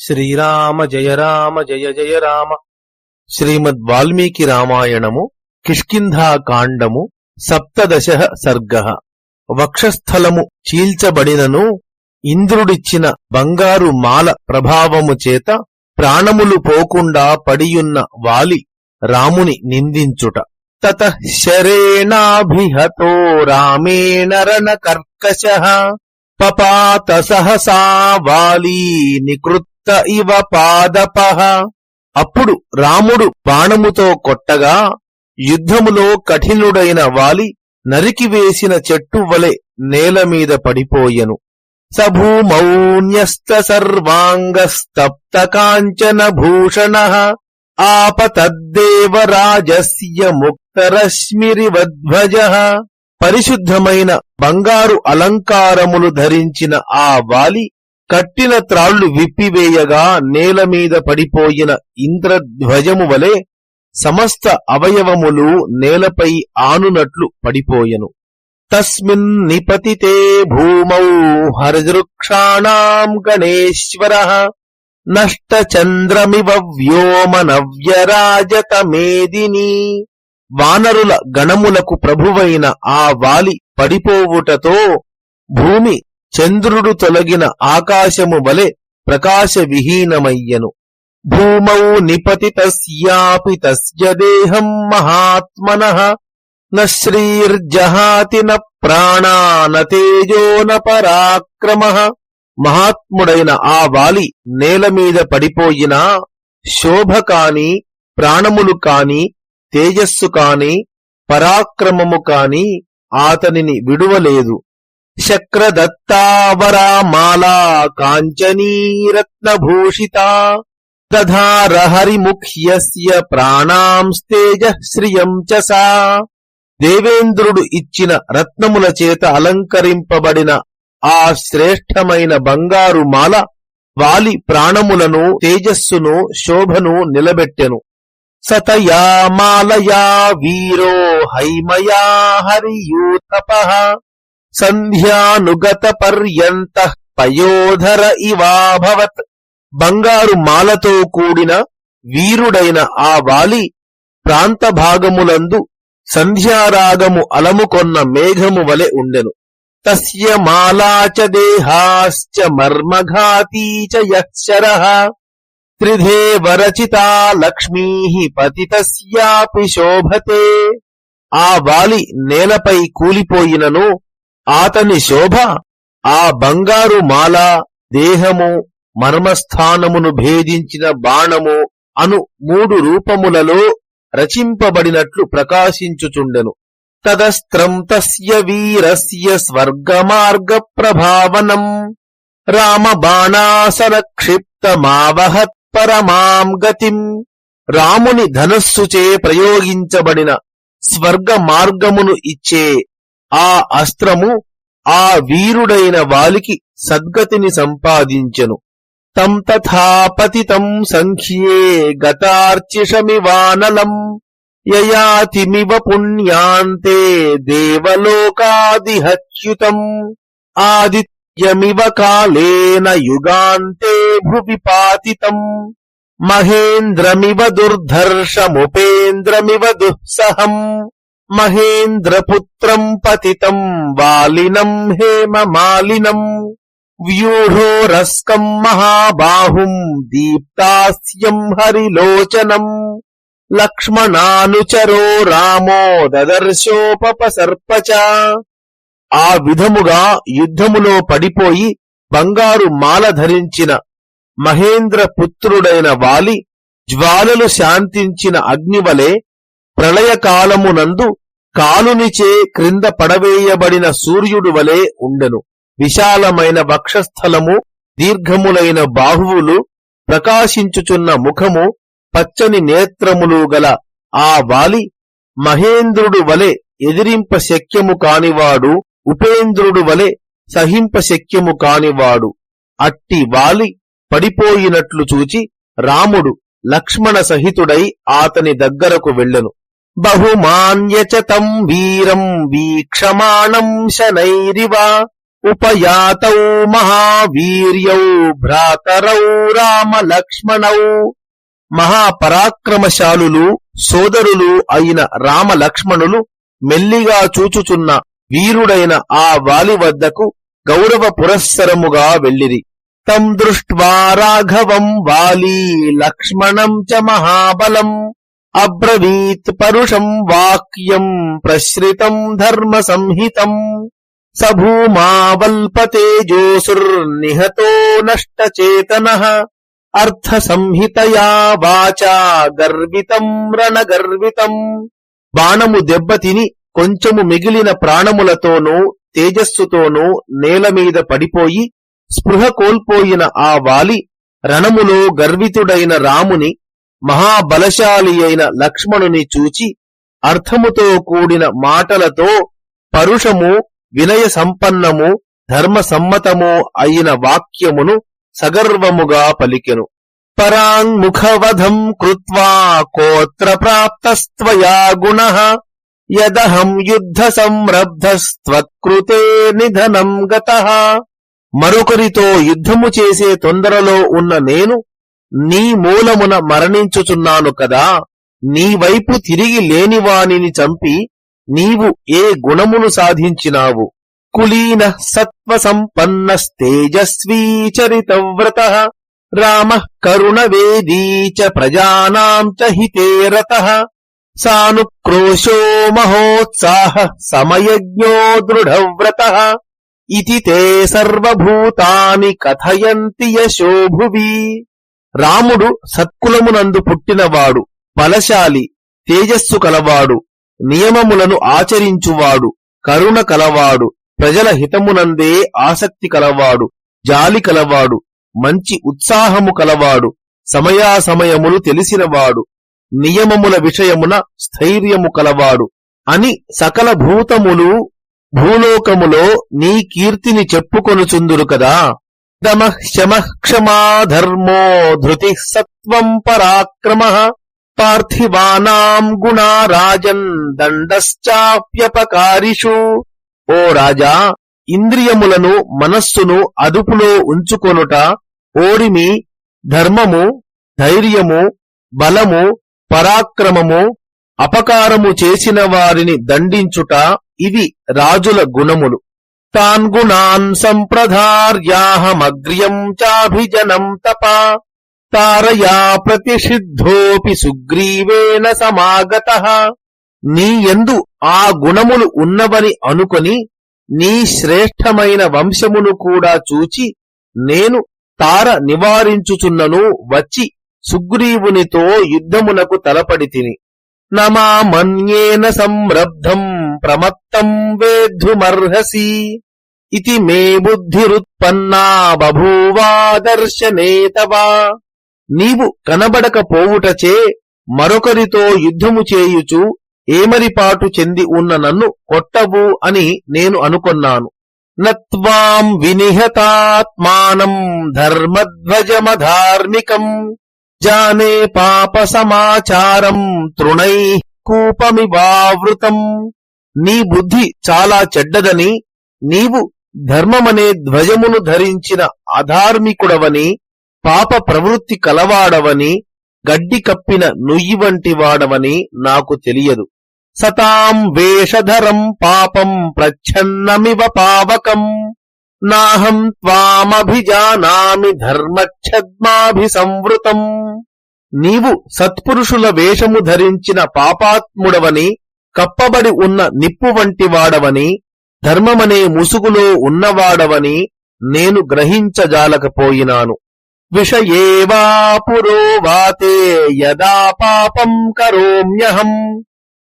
శ్రీరామ జయ రామ జయ జయ రామ. శ్రీమద్ వాల్మీకి రామాయణము కిష్కింధాకాండము సప్తదశ సర్గ. వక్షస్థలము చీల్చబడినను ఇంద్రుడిచ్చిన బంగారు మాల ప్రభావము చేత ప్రాణములు పోకుండా పడియున్న వాలి రాముని నిందించుట. తత శరేణాభిహతో రామేణరణ కర్కశ. పపాత సహసా వాలీ ఇవ పాదపహ. అప్పుడు రాముడు బాణముతో కొట్టగా యుద్ధములో కఠినుడైన వాలి నరికివేసిన చెట్టు వలె నేల మీద పడిపోయెను. సభూమౌన్యస్త సర్వాంగస్తప్త కాంచన భూషణ ఆపతద్దేవరాజస్య ముక్తరశ్మిరివధ్వజ. పరిశుద్ధమైన బంగారు అలంకారములు ధరించిన ఆ వాలి కట్టిన త్రాళ్ళు విప్పివేయగా నేల మీద పడిపోయిన ఇంద్రధ్వజము వలె సమస్త అవయవములు నేలపై ఆనునట్లు పడిపోయెను. తస్మిన్ నిపతితే భూమౌ హరదృక్షాణం గణేశ్వర నష్టచంద్రమివ వ్యోమనవ్యరాజతమేదిని వానరుల గణములకు ప్రభువైన ఆ వాలి పడిపోవుటతో భూమి చంద్రుడు తొలగిన ఆకాశము వలె ప్రకాశ విహీనమయ్యను భూమౌ నిపతి తస్యాపి తస్య దేహం మహాత్మన. న న ప్రాణాన తేజో న పరాక్రమ. మహాత్ముడైన ఆ వాలి నేల మీద పడిపోయినా శోభ కాని ప్రాణములు కాని తేజస్సు కాని పరాక్రమము కాని ఆతనిని విడువలేదు. శక్రదత్తావరామాలా కాంచనీరత్నభూషితా దధారహరిముఖ్యస్య ప్రాణాంస్తేజ శ్రియం చ సా దేవేంద్రుడు ఇచ్చిన రత్నముల చేత అలంకరింపబడిన ఆ శ్రేష్టమైన బంగారు మాల వాలి ప్రాణములను తేజస్సును శోభను నిలబెట్టెను సతయా మాలయా వీరో హైమయా హరియూతప సంధ్యానుగత పర్యంత పయోధర ఇవాభవత్ బంగారు మాలతో కూడిన వీరుడైన ఆ వాలి ప్రాంత భాగములందు సంధ్యారాగము అలముకొన్న మేఘము వలె ఉండెను. తస్య మాలాచ దేహాశ్చ మర్మఘాతీ చ త్రిధే వరచితా లక్ష్మీ పతితస్యాపి శోభతే. ఆ వాలి నేలపై కూలిపోయినను ఆతని శోభ ఆ బంగారు మాల దేహము మర్మస్థానమును భేదించిన బాణము అను మూడు రూపములలో రచింపబడినట్లు ప్రకాశించుచుండెను. తదస్త్రం తస్య వీరస్య స్వర్గమార్గ ప్రభావనం రామ బాణాసన క్షిప్తమావహత్ పరమాం గతిం. రాముని ధనస్సుచే ప్రయోగించబడిన స్వర్గ మార్గమును ఇచ్చే ఆ అస్త్రము ఆ వీరుడైన వాలికి సద్గతిని సంపాదించెను. తం తథాపతితం సంఖ్యే గతార్చిషమివానలం. యయాతిమివ పుణ్యాంతే దేవలోకాదిహచ్యుతం. ఆదిత్యమివ కాలేన యుగాంతే భువి పాతితం మహేంద్రమివ దుర్ధర్షముపేంద్రమివ దుఃసహం. మహేంద్రపుత్రం పతితం వాలినం హేమమాలినం వ్యూఢోరస్కం మహాబాహుం దీప్తాస్యం హరిలోచనం లక్ష్మణానుచరో రామో దదర్శోపసర్పచ ఆ విధముగా యుద్ధములో పడిపోయి బంగారు మాల ధరించిన మహేంద్ర పుత్రుడైన వాలి జ్వాలలు శాంతించిన అగ్నివలే ప్రళయకాలమునందు కాలునిచే క్రింద పడవేయబడిన సూర్యుడు వలె ఉండెను. విశాలమైన వక్షస్థలము దీర్ఘములైన బాహువులు ప్రకాశించుచున్న ముఖము పచ్చని నేత్రములు గల ఆ వాలి మహేంద్రుడు వలె ఎదిరింప శక్యము కానివాడు ఉపేంద్రుడు వలె సహింప శక్యము కానివాడు. అట్టి వాలి పడిపోయినట్లు చూచి రాముడు లక్ష్మణ సహితుడై ఆతని దగ్గరకు వెళ్ళెను. బహుమాన్యచతం వీరం వీక్షమాణం శనైరివ ఉపయాతౌ మహావీర్యౌ భ్రాతరౌ రామ లక్ష్మణౌ మహాపరాక్రమశాలులు సోదరులు అయిన రామ లక్ష్మణులు మెల్లిగా చూచుచున్న వీరుడైన ఆ వాలి వద్దకు గౌరవ పురస్సరముగా వెళ్ళిరి. తం దృష్ట్వా రాఘవం వాలీ లక్ష్మణం చ మహాబలం. అబ్రవీత్ పరుషం వాక్యం ప్రశ్రితం ధర్మ సంహితం సభూమావల్పతేజోసుర్నిహతో నష్టచేతన అర్థ సంహితయా వాచా గర్వితం రణగర్వితం బాణము దెబ్బతిని కొంచెము మిగిలిన ప్రాణములతోనూ తేజస్సుతోనూ నేలమీద పడిపోయి స్పృహ కోల్పోయిన ఆ వాలి రణములో గర్వితుడైన రాముని మహాబలశాలి అయిన లక్ష్మణుని చూచి అర్థముతో కూడిన మాటలతో పరుషము వినయ సంపన్నము ధర్మ సమ్మతము అయిన వాక్యమును సగర్వముగా పలికెను. పరాంగ్ముఖవధం కృత్వా కోత్ర ప్రాప్తస్త్వయా గుణ యదహం యుద్ధ సంరబ్ధస్త్వత్కృతే నిధనం గత. మరొకరితో యుద్ధము చేసే తొందరలో ఉన్న నేను నీ మూలమున మరణించుచున్నాను కదా నీ వైపు తిరిగి లేనివానిని చంపి నీవు ఏ గుణమును సాధించినావు? కులీన సత్వ సంపన్నస్తేజస్వీ చరితవ్రత రామ కరుణవేదీ చ ప్రజానాం చ హితే రత సానుక్రోశో మహోత్సాహ సమయజ్ఞో దృఢవ్రత. ఇతి తే సర్వభూతాని కథయంతి యశోభువి. రాముడు సత్కులమునందు పుట్టినవాడు బలశాలి తేజస్సు కలవాడు నియమములను ఆచరించువాడు కరుణ కలవాడు ప్రజల హితమునందే ఆసక్తి కలవాడు జాలి కలవాడు మంచి ఉత్సాహము కలవాడు సమయాసమయములు తెలిసినవాడు నియమముల విషయమున స్థైర్యము కలవాడు అని సకల భూతములు భూలోకములో నీ కీర్తిని చెప్పుకొనుచుందురు కదా. దమః శమ క్షమాధర్మో ధృతి సత్వం పరాక్రమ పార్థివానాం గుణా రాజన్ దండశ్చాప్యపకారిషు. ఓ రాజా ఇంద్రియములను మనస్సును అదుపులో ఉంచుకొనుట ఓరిమి ధర్మము ధైర్యము బలము పరాక్రమము అపకారము చేసిన వారిని దండించుట ఇవి రాజుల గుణములు. తాన్ గుణాన్ సంప్రధార్యాహమగ్ర్యం చాభిజనం తప తారయా ప్రతిషిద్ధోపి సుగ్రీవేన సమాగత నీ యందు ఆ గుణములు ఉన్నవని అనుకొని నీ శ్రేష్టమైన వంశమును కూడా చూచి నేను తార నివారించుచున్నను వచ్చి సుగ్రీవునితో యుద్ధమునకు తలపడి తిని। నమామన్యేన సంరబ్ధం। ప్రమత్తం వేద్ధుమర్హసి ఇతి మే బుద్ధిరుత్పన్నా బభూవాదర్శనే తవా నీవు కనబడకపోవుటచే మరొకరితో యుద్ధము చేయుచు ఏమరిపాటు చెంది ఉన్న నన్ను కొట్టవు అని నేను అనుకొన్నాను. నత్వాం వినిహతాత్మానం ధర్మధ్వజమధార్మికం జానే పాప సమాచారం తృణై కూపమివావృతం. నీ బుద్ధి చాలా చెడ్డదని నీవు ధర్మమనే ధ్వజమును ధరించిన అధార్మికుడవని పాప ప్రవృత్తి కలవాడవని గడ్డి కప్పిన నుయ్యి వంటి వాడవని నాకు తెలియదు. సతాం వేషధరం పాపం ప్రచ్ఛన్నమివ పావకం నాహం త్వామభిజానామి ధర్మఛద్మాభిసంవృతం. నీవు సత్పురుషుల వేషము ధరించిన పాపాత్ముడవని కప్పబడి ఉన్న నిప్పు వంటి వాడవని ధర్మమనే ముసుగులో ఉన్నవాడవని నేను గ్రహించజాలకపోయినాను. విషయేవా పురోవాతే యదా పాపం కరోమ్యహం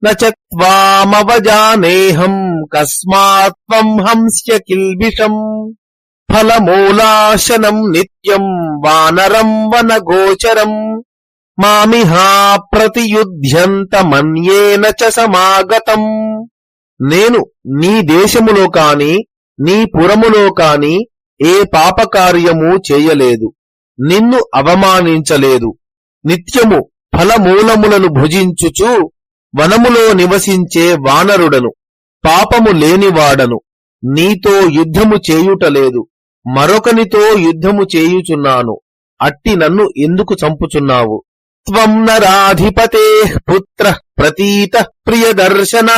నత్వామవజానేహం కస్మాత్వం హంస్య కిల్బిషం ఫలమూలాశనం నిత్యం వానరం వనగోచరం. మామిహా ప్రతియుధ్యంత మన్యేన చ సమాగతం. నేను నీ దేశములో కాని నీ పురములో కాని ఏ పాపకార్యము చేయలేదు. నిన్ను అవమానించలేదు. నిత్యము ఫలమూలములను భుజించుచు వనములో నివసించే వానరుడను. పాపము లేనివాడను. నీతో యుద్ధము చేయుటలేదు. మరొకనితో యుద్ధము చేయుచున్నాను. అట్టి నన్ను ఎందుకు చంపుచున్నావు? త్వం నరాధిపతే పుత్ర ప్రతీత ప్రియదర్శన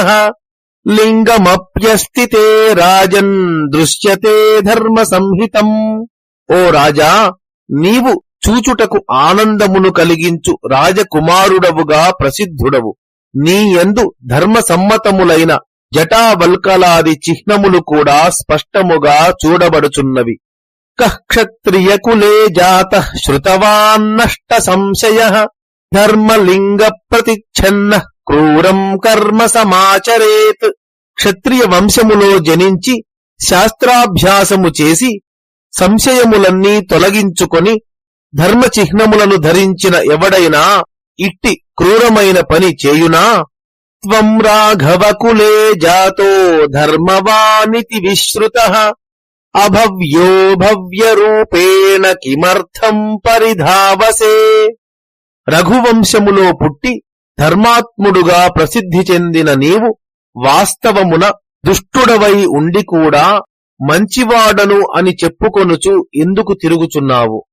లింగమప్యస్థితే రాజన్ దృశ్యతే ధర్మ సంహితం ఓ రాజా నీవు చూచుటకు ఆనందమును కలిగించు రాజకుమారుడవుగా ప్రసిద్ధుడవు. నీ యందు ధర్మసమ్మతములైన జటావల్కలాది చిహ్నములు కూడా స్పష్టముగా చూడబడుచున్నవి. క్షత్రియకులే జాత శ్రుతవాన్నష్ట సంశయ ధర్మలింగప్రతిచ్ఛన్న క్రూరం కర్మ సమాచరేత్ క్షత్రియ వంశములో జనించి శాస్త్రాభ్యాసము చేసి సంశయములన్నీ తొలగించుకొని ధర్మ చిహ్నములను ధరించిన ఎవడైనా ఇట్టి క్రూరమైన పని చేయునా? త్వం రాఘవకులే జాతో ధర్మవానితి విశ్రుత అభవ్యో భవ్యరూపేణ కిమర్థం పరిధావసే రఘువంశములో పుట్టి ధర్మాత్ముడుగా ప్రసిద్ధి చెందిన నీవు వాస్తవమున దుష్టుడవై ఉండి కూడా మంచివాడను అని చెప్పుకొనుచు ఎందుకు తిరుగుచున్నావు?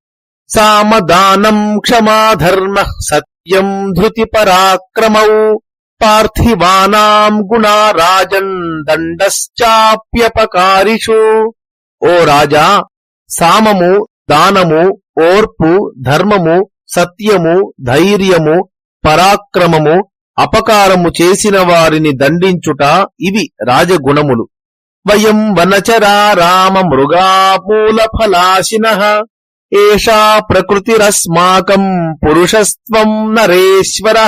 సామదానం క్షమాధర్మ సత్యం ధృతి పరాక్రమౌ పార్థివానాం గుణారాజన్ దండశ్చాప్యపకారిషు. ఓ రాజా సామము దానము ఓర్పు ధర్మము సత్యము ధైర్యము పరాక్రమము అపకారము చేసిన వారిని దండించుట ఇవి రాజగుణములు. వయం వనచరా రామ మృగామూల ఫలాశిన ఏషా ప్రకృతిరస్మాకం పురుషస్త్వం నరేశ్వర.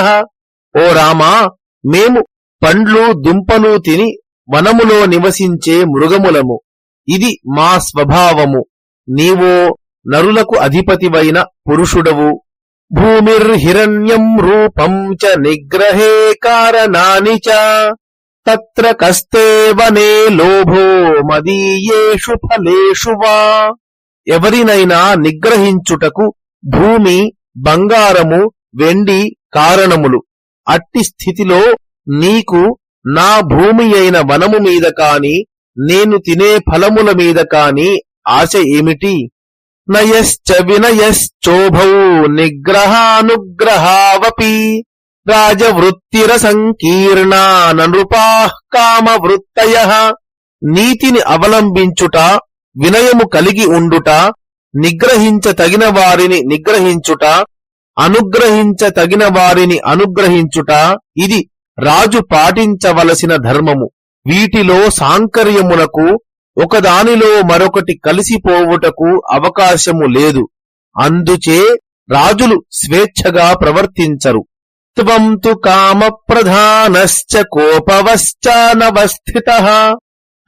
ఓ రామా మేము పండ్లు దుంపలు తిని వనములో నివసించే మృగములము. ఇది మా స్వభావము. నీవో నరులకు అధిపతివైన పురుషుడవు. భూమిర్హిరణ్యం రూపం చ నిగ్రహే కారణాని చ. తత్ర కస్తే వనే లోభో మదీయేషు ఫలేషు వా. ఎవరినైనా నిగ్రహించుటకు భూమి బంగారము వెండి కారణములు. అట్టి స్థితిలో నీకు నా భూమి అయిన వనము మీద కాని నేను తినే ఫలముల మీద కాని ఆశ ఏమిటి? నయశ్చ వినయశ్చోభౌ నిగ్రహానుగ్రహావపి రాజవృత్తిర సంకీర్ణా నృపా కామవృత్తయ. నీతిని అవలంబించుట వినయము కలిగి ఉండుట నిగ్రహించ తగిన వారిని నిగ్రహించుట అనుగ్రహించ తగిన వారిని అనుగ్రహించుట ఇది రాజు పాటించవలసిన ధర్మము. వీటిలో సాంకర్యమునకు ఒకదానిలో మరొకటి కలిసిపోవుటకు అవకాశము లేదు. అందుచే రాజులు స్వేచ్ఛగా ప్రవర్తించరు. త్వం తు కామ ప్రధానశ్చ కోపవశ్చానవస్థిత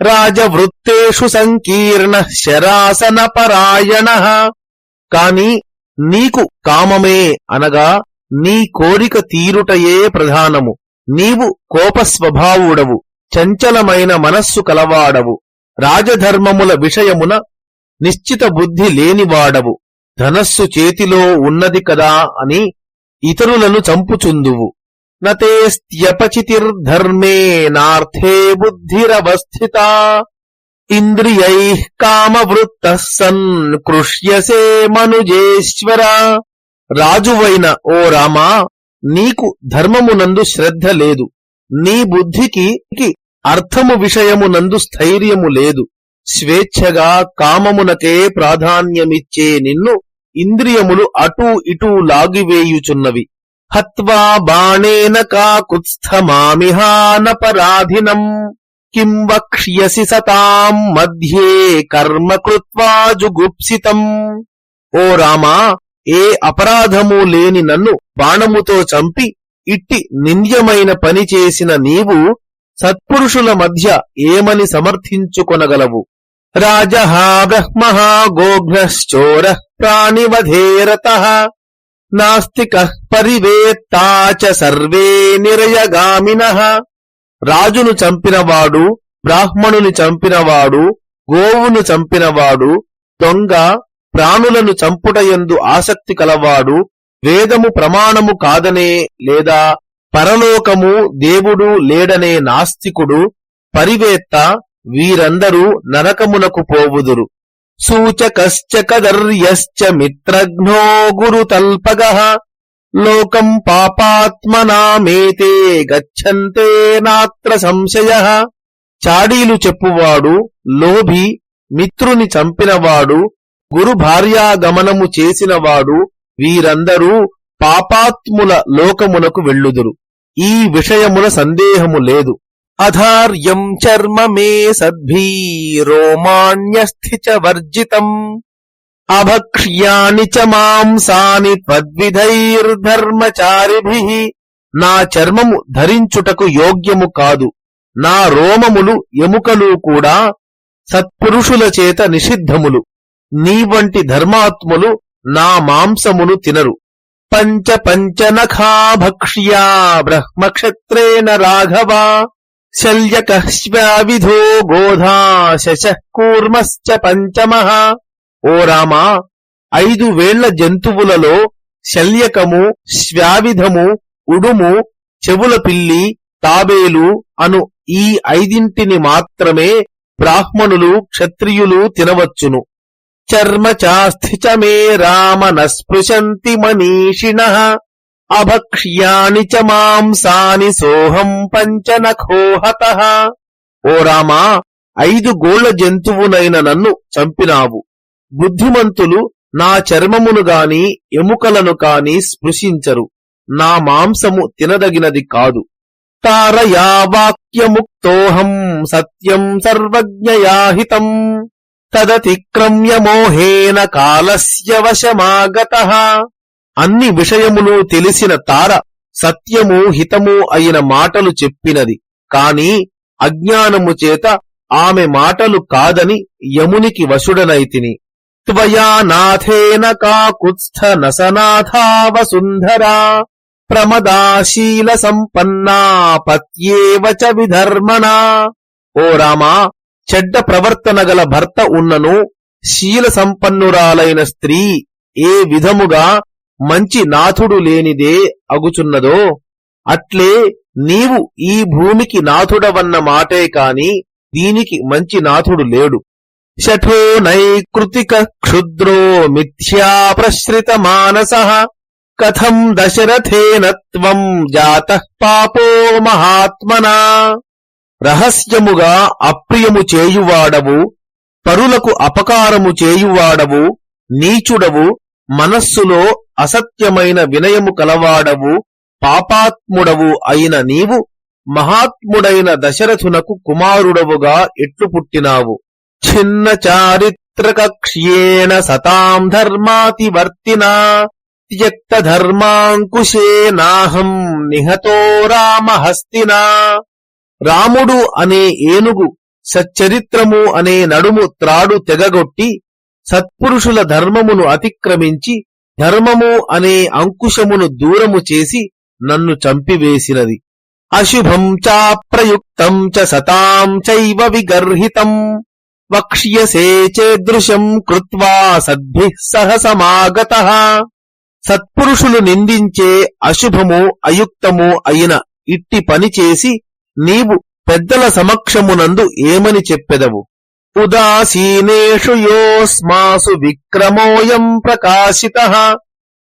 రాజవృత్తేషు సంకీర్ణ శరాసన పరాయణ. కాని నీకు కామమే అనగా నీ కోరిక తీరుటయే ప్రధానము. నీవు కోపస్వభావుడవు. చంచలమైన మనస్సు కలవాడవు. రాజధర్మముల విషయమున నిశ్చిత బుద్ధి లేనివాడవు. ధనస్సు చేతిలో ఉన్నది కదా అని ఇతరులను చంపుచుందువు. నతేస్త్యపచితిర్ధర్మే నార్థే బుద్ధిరవస్థిత. ఇంద్రియై కామవృత్త సన్ కృష్యసే మనుజేశ్వర. రాజువైన ఓ రామా నీకు ధర్మమునందు శ్రద్ధ లేదు. నీ బుద్ధికి అర్థము విషయమునందు స్థైర్యము లేదు. స్వేచ్ఛగా కామమునకే ప్రాధాన్యమిచ్చే నిన్ను ఇంద్రియములు అటూ ఇటూ లాగివేయుచున్నవి. హత్వా బాణేన కాకుత్స్థమామిహానపరాధినం కిం వక్ష్యసి సతాం మధ్యే కర్మ కృత్వా జుగుప్సితం. ఓ రామా ఏ అపరాధము లేని నన్ను బాణముతో చంపి ఇట్టి నింద్యమైన పని చేసిన నీవు సత్పురుషుల మధ్య ఏమని సమర్థించుకొనగలవు? రాజహా బ్రహ్మహా ప్రాణివధేరత నాస్తిక పరివేత్తా చ సర్వే నిరయగామిన రాజును చంపినవాడు బ్రాహ్మణుని చంపినవాడు గోవును చంపినవాడు దొంగ ప్రాణులను చంపుటయందు ఆసక్తి కలవాడు వేదము ప్రమాణము కాదనే లేదా పరలోకము దేవుడు లేడనే నాస్తికుడు పరివేత్త వీరందరూ నరకమునకు పోవుదురు. సూచకశ్చ కదర్యశ్చ మిత్రఘ్నో గురుతల్పగ లోకం పాపాత్మనామేతే గచ్చంతే నాత్ర సంశయ. చాడీలు చెప్పువాడు లోభి మిత్రుని చంపినవాడు గురు భార్యాగమనము చేసినవాడు వీరందరూ పాపాత్ముల లోకమునకు వెళ్ళుదురు. ఈ విషయముల సందేహము లేదు. అధార్యం చర్మ మే సద్భీ రోమాణ్యస్థిచ వర్జితం. అభక్ష్యాని చ మాంసాని త్వద్విధైర్ధర్మచారిభి. నా చర్మము ధరించుటకు యోగ్యము కాదు. నా రోమములు ఎముకలు కూడా సత్పురుషుల చేత నిషిద్ధములు. నీ వంటి ధర్మాత్ములు నా మాంసమును తినరు. పంచ పంచనఖా భక్ష్యా బ్రహ్మక్షత్రేణ రాఘవ శల్యకశ్వావిధో గోధా శశ కూర్మశ్చ ఓ రామా ఐదు వేళ్ళ జంతువులలో శల్యకము శ్వావిధము ఉడుము చెవుల పిల్లి తాబేలు అను ఈ ఐదింటిని మాత్రమే బ్రాహ్మణులు క్షత్రియులు తినవచ్చును. చర్మ చాస్థి చ మే రామ నస్పృశంతి మనీషిణ అభక్ష్యాని చ మాంసాని సోహం పంచనఖోహత ఓ రామా ఐదు గోళ్ళ జంతువునైన నన్ను చంపినావు. బుద్ధిమంతులు నా చర్మమును గాని ఎముకలను కాని స్పృశించరు. నా మాంసము తినదగినది కాదు. తారయా వాక్యముక్తోహం సత్యం సర్వజ్ఞయాహితం. తదతిక్రమ్య మోహేన కాలస్య వశమాగత. అన్ని విషయములు తెలిసిన తార సత్యము హితము అయిన మాటలు చెప్పినది. కాని అజ్ఞానము చేత ఆమె మాటలు కాదని యమునికి వశుడనైతిని. త్వయా నాథేన కాకుత్స్థ నసనాథావసుంధరా. ప్రమదాశీల సంపన్నా పత్యేవ విధర్మణా. ఓ రామా చెడ్డ ప్రవర్తన గల భర్త ఉన్నను శీల సంపన్నురాలైన స్త్రీ ఏ విధముగా మంచి నాథుడు లేనిదే అగుచున్నదో అట్లే నీవు ఈ భూమికి నాథుడవన్న మాటే కాని దీనికి మంచి నాథుడు లేడు. శఠో నైకృతిక క్షుద్రో మిథ్యా ప్రశ్రిత మానస కథం దశరథేన త్వం జాత పాపో మహాత్మనా। రహస్యముగా అప్రియము చేయువాడవు పరులకు అపకారము చేయువాడవు నీచుడవు మనస్సులో అసత్యమైన వినయము కలవాడవు పాపాత్ముడవు అయిన నీవు మహాత్ముడైన దశరథునకు కుమారుడవుగా ఎట్లు పుట్టినావు. చిన్న చారిత్రకక్ష్యేణ సతాం ధర్మాతివర్తినా త్యక్త ధర్మాంకుశేనాహం నిహతో రామహస్తినా. రాముడు అనే ఏనుగు సచ్చరిత్రము అనే నడుము త్రాడు తెగగొట్టి సత్పురుషుల ధర్మమును అతిక్రమించి ధర్మము అనే అంకుశమును దూరము చేసి నన్ను చంపివేసినది. అశుభం చాప్రయుక్తం చ సతాం చైవ విగర్హితం. వక్ష్యసే చేదృశం కృత్వా సద్భి సహ సమాగత. సత్పురుషులు నిందించే అశుభము అయుక్తము అయిన ఇట్టి పని చేసి నీవు పెద్దల సమక్షమునందు ఏమని చెప్పెదవు? ఉదాసీనేషు యోస్మాసు విక్రమోయం ప్రకాశిత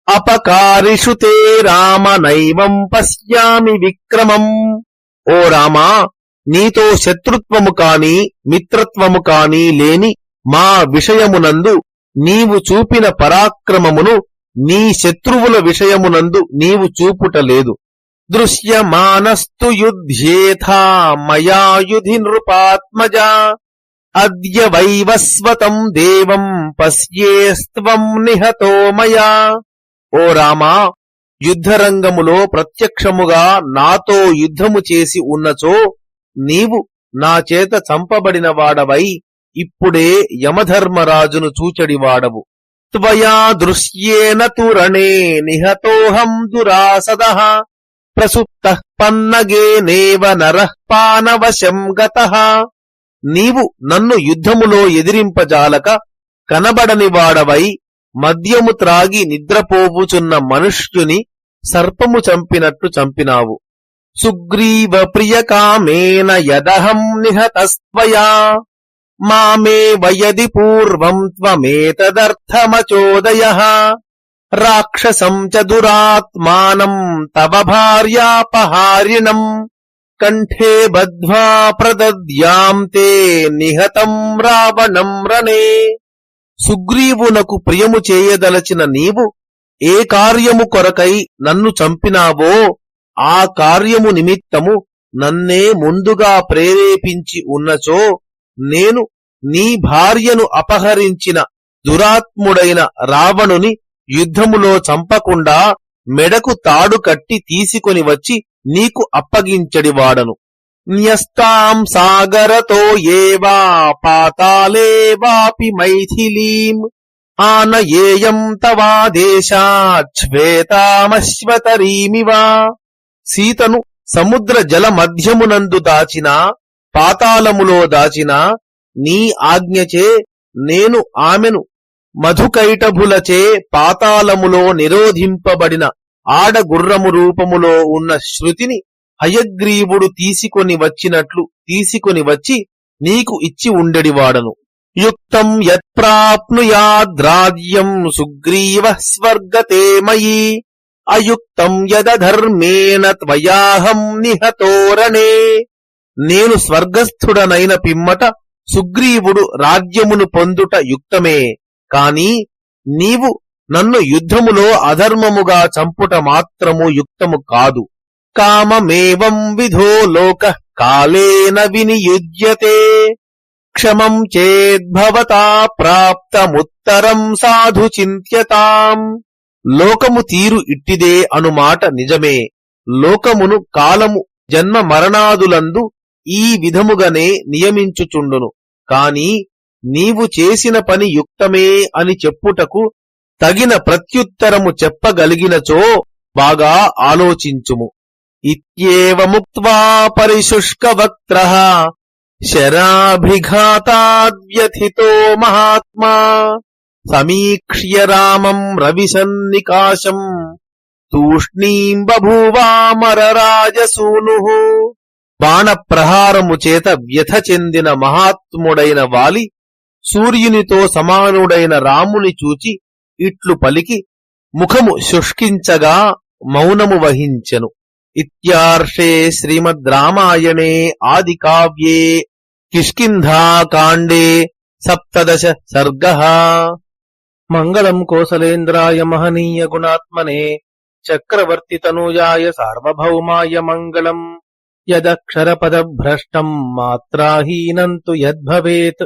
అపకారిషు తే రామ నైవం పశ్యామి విక్రమం. ఓ రామా నీతో శత్రుత్వము కాని మిత్రత్వము కాని లేని మా విషయమునందు నీవు చూపిన పరాక్రమమును నీ శత్రువుల విషయమునందు నీవు చూపుటలేదు. దృశ్యమానస్తు యుధ్యేథా మయాయుధి నృపాత్మజ అద్య వైవస్వతం దేవం పశ్యేస్త్వం నిహతో మయా ఓ రామా యుద్ధరంగములో ప్రత్యక్షముగా నాతో యుద్ధము చేసి ఉన్నచో నీవు నా చేత చంపబడిన వాడవై ఇప్పుడే యమధర్మరాజును చూచడివాడవు. త్వయా దృశ్యేన తురణే నిహతోహం దురాసద ప్రసుప్తః పన్నగేనేవ నరః పానవశం గతః నీవు నన్ను యుద్ధములో ఎదిరింపజాలక కనబడని వాడవై మద్యము త్రాగి నిద్రపోవుచున్న మనుష్యుని సర్పము చంపినట్టు చంపినావు. సుగ్రీవ ప్రియకామేన యదహం నిహతస్త్వయా. మామే వయది పూర్వం త్వమేతదర్థమచోదయ. రాక్షసం చ దురాత్మానం తవ భార్యాపహారిణం. కంఠే బద్ధ్వా ప్రదద్యాం తే నిహతం రావణం రణే సుగ్రీవునకు ప్రియము చేయదలచిన నీవు ఏ కార్యము కొరకై నన్ను చంపినావో ఆ కార్యము నిమిత్తము నన్నే ముందుగా ప్రేరేపించి ఉన్నచో నేను నీ భార్యను అపహరించిన దురాత్ముడైన రావణుని యుద్ధములో చంపకుండా మెడకు తాడు కట్టి తీసుకొని వచ్చి నీకు అప్పగించడివాడను. న్యస్తాం సాగరతో ఏవా పాతాలేవాపి మైథిలీం. ఆనయేయం తవాదేశాశ్వేతామశ్వతరీమివా సీతను సముద్ర జల మధ్యమునందు దాచిన పాతాళములో దాచిన నీ ఆజ్ఞచే నేను ఆమెను మధుకైటభులచే పాతాళములో నిరోధింపబడిన ఆడగుర్రము రూపములో ఉన్న శృతిని హయగ్రీవుడు తీసుకొని వచ్చినట్లు తీసుకొని వచ్చి నీకు ఇచ్చి ఉండెడివాడను యుక్తం యత్ప్రాప్నుయాద్రాజ్యం సుగ్రీవ స్వర్గతేమయీ అయుక్తం యదధర్మేణ త్వయాహం నిహతోరణే. నేను స్వర్గస్థుడనైన పిమ్మట సుగ్రీవుడు రాజ్యమును పొందుట యుక్తమే. కాని నీవు నన్ను యుద్ధములో అధర్మముగా చంపుట మాత్రము యుక్తము కాదు. కామమేవం విధో లోక కాలేన వినియుజ్యతే. క్షమం చేద్భవతా ప్రాప్తముత్తరం సాధు చింత్యతాం. లోకము తీరు ఇట్టిదే అనుమాట నిజమే. లోకమును కాలము జన్మ మరణాదులందు ఈ విధముగానే నియమించుచుండును. కాని నీవు చేసిన పని యుక్తమే అని చెప్పుటకు తగిన ప్రత్యుత్తరము చెప్పగలిగినచో బాగా ఆలోచించుము. ఇత్యేవముక్త్వా పరిశుష్కవక్త్ర శరాభిఘాతాద్యథితో మహాత్మా సమీక్ష్య రామం రవిసన్నికాశం తూష్ణీం బభూవామరరాజసూను బాణప్రహారము చేత వ్యథ చెందిన మహాత్ముడైన వాలి సూర్యునితో సమానుడైన రాముని చూచి ఇట్లు పలికి ముఖము శుష్కించగా మౌనము వహించెను. ఇత్యార్షే శ్రీమద్ రామాయణే ఆది కావ్యే కిష్కింధాకాండే సప్తదశ సర్గ. మంగళం కోసలేంద్రాయ మహనీయ గుణాత్మనే చక్రవర్తి తనూజాయ సార్వభౌమాయ మంగళం. యదక్షరపదభ్రష్టం మాత్రాహీనంతు యద్భవేత్.